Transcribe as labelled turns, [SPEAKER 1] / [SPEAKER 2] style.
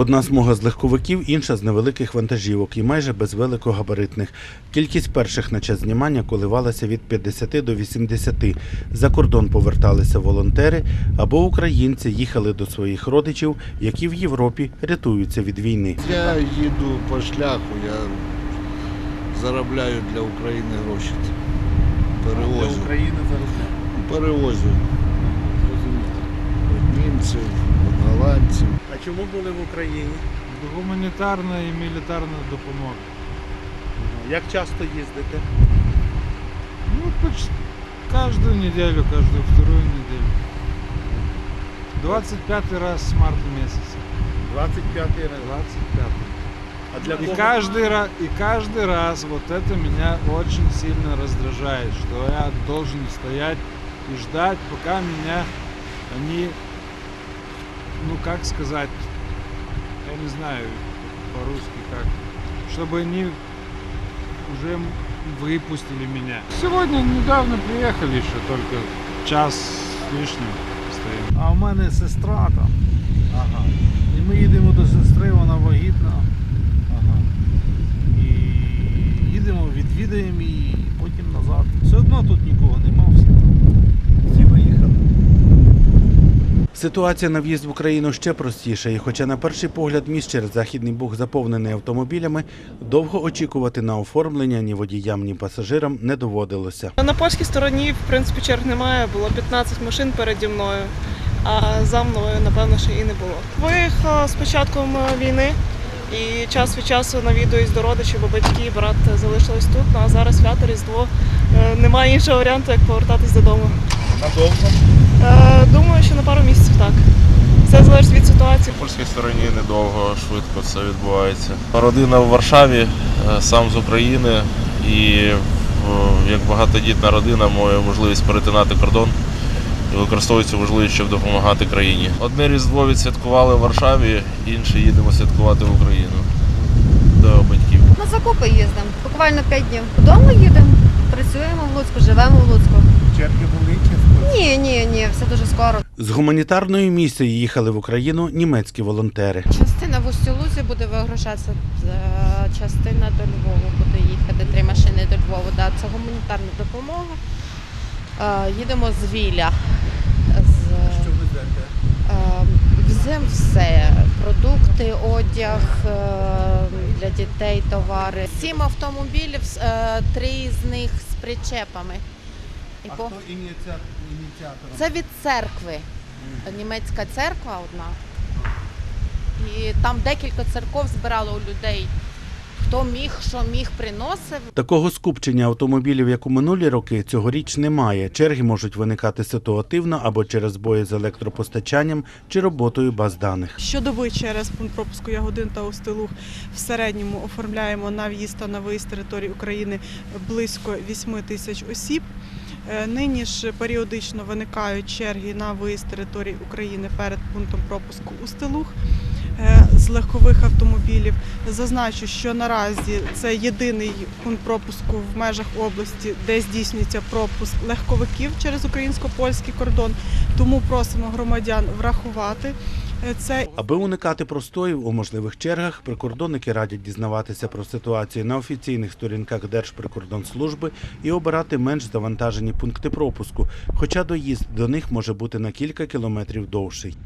[SPEAKER 1] Одна смуга з легковиків, інша з невеликих вантажівок і майже без великогабаритних. Кількість перших на час знімання коливалася від 50 до 80. За кордон поверталися волонтери або українці їхали до своїх родичів, які в Європі рятуються від війни.
[SPEAKER 2] Я їду по шляху, я заробляю для України гроші. Перевозю.
[SPEAKER 1] України зараз.
[SPEAKER 2] Перевозю. Німців, від голландців.
[SPEAKER 1] А чому були в Україні?
[SPEAKER 3] Гуманітарна і мілітарна допомога.
[SPEAKER 1] Як часто їздите?
[SPEAKER 3] Ну, почти каждую неделю, каждую вторую неделю. 25 раз с марта месяца.
[SPEAKER 1] 25 раз.
[SPEAKER 3] 25.
[SPEAKER 1] А для
[SPEAKER 3] И каждый, раз, и каждый раз вот это меня очень сильно раздражает, что я должен стоять и ждать, пока меня они, ну как сказать, я не знаю по-русски как, чтобы они уже выпустили меня. Сегодня недавно приехали еще, только час с лишним стоим.
[SPEAKER 4] А в мене сестра там.
[SPEAKER 1] Ага.
[SPEAKER 4] І ми їдемо до сестри, вона вагітна.
[SPEAKER 1] Ага.
[SPEAKER 4] І їдемо, відвідаємо її, потім назад.
[SPEAKER 1] Ситуація на в'їзд в Україну ще простіша, і хоча на перший погляд міст через західний Буг заповнений автомобілями, довго очікувати на оформлення ні водіям, ні пасажирам не доводилося.
[SPEAKER 5] На польській стороні, в принципі, черг немає. Було 15 машин переді мною, а за мною, напевно, ще і не було. Виїхала з початком е, війни і час від часу навідуюсь до родичів, бо батьки і брат залишились тут. Ну, а зараз свято Різдво. Е, Немає іншого варіанту, як повертатись додому.
[SPEAKER 1] Надовго?
[SPEAKER 5] Е, Думаю, що на пару місяців так. Все залежить від ситуації.
[SPEAKER 6] В польській стороні недовго, швидко все відбувається. Родина в Варшаві, е, сам з України, і як багатодітна родина має можливість перетинати кордон і використовує цю можливість, щоб допомагати країні. Одне різдво відсвяткували в Варшаві, інше їдемо святкувати в Україну до батьків.
[SPEAKER 7] На закупи їздимо. Буквально 5 днів. Вдома їдемо, працюємо в Луцьку, живемо в Луцьку.
[SPEAKER 1] Черги були
[SPEAKER 7] Ні, ні, ні, все дуже скоро.
[SPEAKER 1] З гуманітарною місією їхали в Україну німецькі волонтери.
[SPEAKER 8] Частина в Устілузі буде вигружатися, е, частина до Львова буде їхати, три машини до Львова. Да, це гуманітарна допомога. Е, Їдемо з Віля. З,
[SPEAKER 1] везете?
[SPEAKER 8] е, Веземо все. Продукти, одяг е, для дітей, товари. Сім автомобілів, три з них з причепами. І по-
[SPEAKER 1] ініціатор?
[SPEAKER 8] Це від церкви. Німецька церква одна. І там декілька церков збирало у людей. Хто міг, що міг, приносив.
[SPEAKER 1] Такого скупчення автомобілів, як у минулі роки, цьогоріч немає. Черги можуть виникати ситуативно або через бої з електропостачанням чи роботою баз даних.
[SPEAKER 9] Щодоби через пункт пропуску Ягодин та Устилух в середньому оформляємо на в'їзд та на виїзд з території України близько 8 тисяч осіб. Е, Нині ж періодично виникають черги на виїзд території України перед пунктом пропуску Устилух легкових автомобілів. Зазначу, що наразі це єдиний пункт пропуску в межах області, де здійснюється пропуск легковиків через українсько-польський кордон. Тому просимо громадян врахувати е, це
[SPEAKER 1] Аби уникати простоїв у можливих чергах, прикордонники радять дізнаватися про ситуацію на офіційних сторінках Держприкордонслужби і обирати менш завантажені пункти пропуску, хоча доїзд до них може бути на кілька кілометрів довший.